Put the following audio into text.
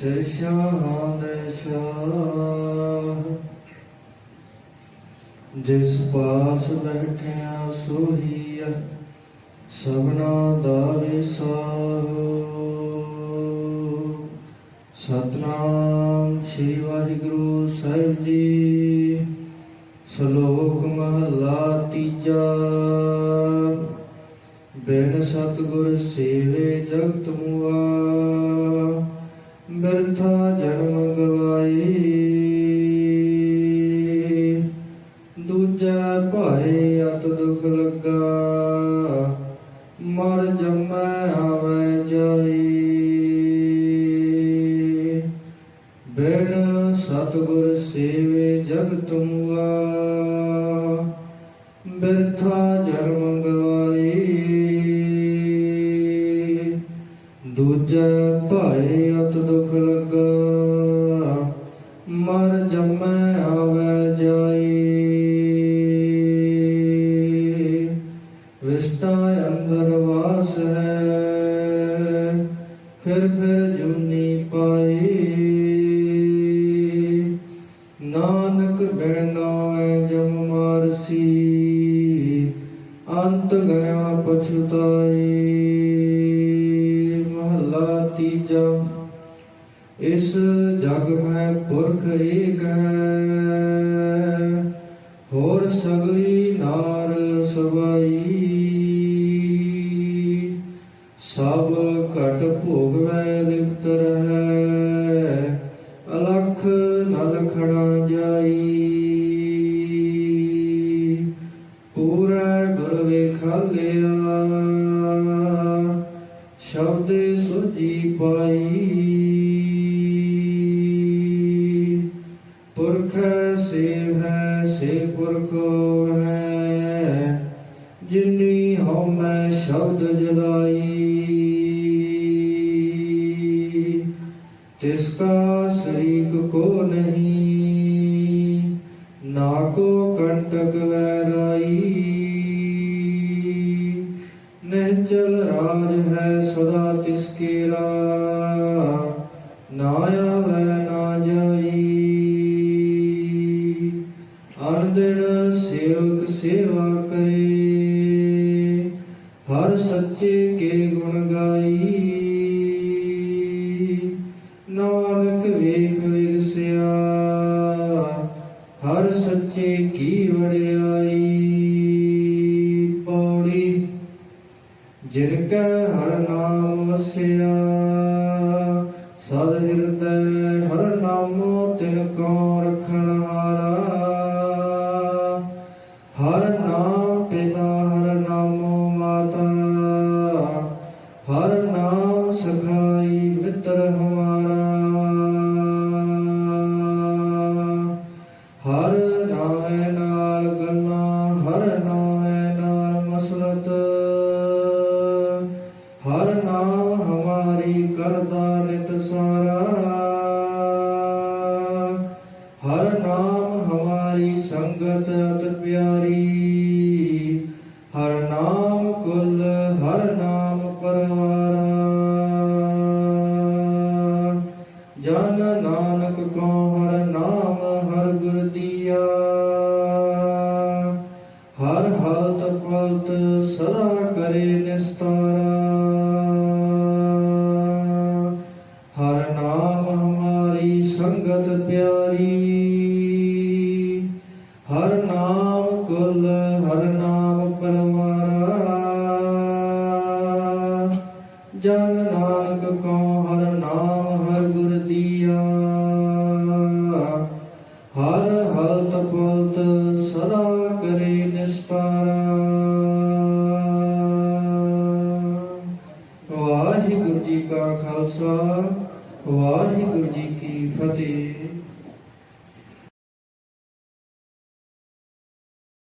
ਸਿਰ ਦੇ ਸ਼ਾਹ। ਜਿਸ ਪਾਸ ਬੈਠਿਆ ਸੋਹੀਆ ਸਭਨਾ ਦਾ ਵਿਸਾਹੋ। ਸਤਨਾਮ ਸ੍ਰੀ ਵਾਹਿਗੁਰੂ ਸਾਹਿਬ ਜੀ। ਸ਼ਲੋਕ ਮਹਲਾ ਤੀਜਾ। ਬਿਨ ਸਤਗੁਰ ਸੇਵੇ ਜਗਤ ਮੁਆ। ਬਿਰਥਾ ਜਨਮ ਗਵਾਈ। ਦੂਜਾ ਭਾਏ ਅਤ ਦੁਖ ਲੱਗਾ, ਮਰ ਜਮੈ ਆਵੈ ਜਾਈ। ਬਿਨ ਸਤਗੁਰ ਸੇਵੇ ਜਗ ਮੁਆ ਬਿਰਥਾ ਜਨਮ ਦੁਖ ਲੱਗਾ, ਮਰ ਜਮੈ ਆਵੈ ਜਾਈ ਵਿਸ਼ਟਾ ਅੰਦਰ ਵਾਸ ਹੈ, ਫਿਰ ਫਿਰ ਜੁਨੀ ਪਾਈ ਨਾਨਕ ਬਹਿਨਾ ਜਮ ਮਾਰਸੀ, ਅੰਤ ਗਿਆ ਪਛੁਤਾਈ ਇਸ ਜਗ ਮੈਂ ਪੁਰਖ ਏਕ ਹੈ। ਹੋਰ ਸਗਲੀ ਨਾਰ ਸਵਾਈ। ਸਭ ਘਟ ਭੋਗਵੈ ਲਿਪਤ ਰਹੈ। ਅਲਖ ਨਲ ਖੜਾ ਜਾਈ। ਪੂਰਾ ਗੁਰ ਵੇਖਾਲਿਆ ਲਿਆ। ਸੇਵ ਹੈ, ਸੇ ਪੁਰਖ ਹੈ? ਜਿਨੀ ਹਉ ਮੈਂ ਸ਼ਬਦ ਜਲਾਈ। ਤਿਸ ਕਾ ਸ਼ਰੀਕ ਕੋ ਨਹੀਂ, ਨਾ ਕੋ ਕੰਟਕ ਅਨਦਿਨ ਸੇਵਕ ਸੇਵਾ ਕਰੇ। ਹਰ ਸੱਚੇ ਕੇ ਗੁਣ ਗਾਈ। ਨਾਨਕ ਵੇਖ ਵਿਗਸਿਆ ਹਰ ਸੱਚੇ ਕੀ ਵੜਿਆਈ ਪੌੜੀ ਜਿਨ ਕੈ ਹਰ ਨਾਮ ਵਸਿਆ, ਸਦ ਹਿਰਦੈ ਹਰ ਨਾਮੋ ਤਿਨ ਕੋ ਹਮਾਰੀ ਕਰਦਾ ਨਿਤ ਸਾਰਾ। ਹਰ ਨਾਮ ਹਮਾਰੀ ਸੰਗਤ ਅਤ ਪਿਆਰੀ। ਹਰ ਨਾਮ ਕੁਲ, ਹਰ ਨਾਮ ਪਰਵਾਰਾ। ਜਨ ਨਾਨਕ ਕੋ ਪਿਆਰੀ। ਹਰ ਨਾਮ ਕੁਲ, ਹਰ ਨਾਮ ਪਰਵਾਰਾ ਜਨ ਨਾਨਕ ਕੋ ਹਰ ਨਾਮ, ਹਰ ਗੁਰ ਦੀਆ। ਹਰ ਹਲਤ ਪਲਤ ਸਦਾ ਕਰੇ ਨਿਸਤਾਰਾ। ਵਾਹਿਗੁਰੂ ਜੀ ਕਾ ਖਾਲਸਾ। ਵਾਹਿਗੁਰੂ ਜੀ ਕੀ ਫਤਿਹ।